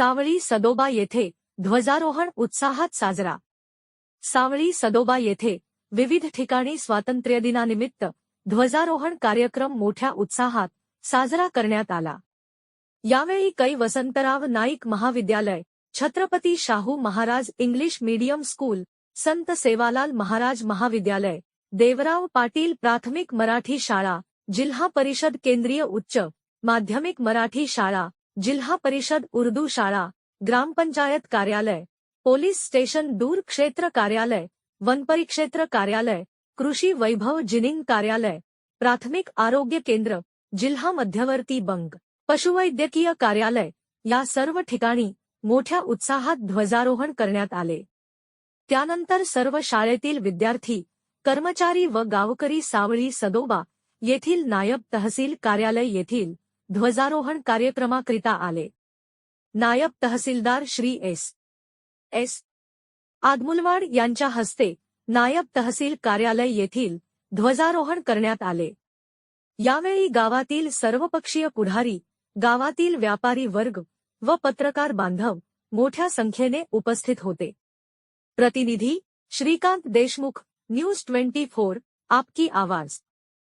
सावळी सदोबा येथे ध्वजारोहण उत्साहात साजरा. सावळी सदोबा येथे विविध ठिकाणी स्वातंत्र्यदिनानिमित्त ध्वजारोहण कार्यक्रम मोठ्या उत्साहात साजरा करण्यात आला. यावेळी कै वसंतराव नाईक महाविद्यालय Chhatrapati Shahu Maharaj English medium school Sant Sevalal Maharaj महाविद्यालय देवराव पाटील प्राथमिक मराठी शाळा जिल्हा परिषद केंद्रीय उच्च माध्यमिक मराठी शाळा जिल्हा परिषद उर्दू शाळा ग्रामपंचायत कार्यालय पोलीस स्टेशन दूर क्षेत्र कार्यालय वनपरिक्षेत्र कार्यालय कृषी वैभव जिनिंग कार्यालय प्राथमिक आरोग्य केंद्र जिल्हा मध्यवर्ती बंग पशुवैद्यकीय कार्यालय या सर्व ठिकाणी मोठ्या उत्साहात ध्वजारोहण करण्यात आले. त्यानंतर सर्व शाळेतील विद्यार्थी कर्मचारी व गावकरी सावळी सदोबा येथील नायब तहसील कार्यालय येथील ध्वजारोहण कार्यक्रमाकरिता आले. नायब तहसीलदार श्री एस. एस. आदमुलवाड यांच्या हस्ते नायब तहसील कार्यालय येथील ध्वजारोहण करण्यात आले. यावेळी गावातील सर्वपक्षीय पुढारी गावातील व्यापारी वर्ग व पत्रकार बांधव मोठ्या संख्येने उपस्थित होते. प्रतिनिधी Shrikant Deshmukh news twenty four आपकी आवाज.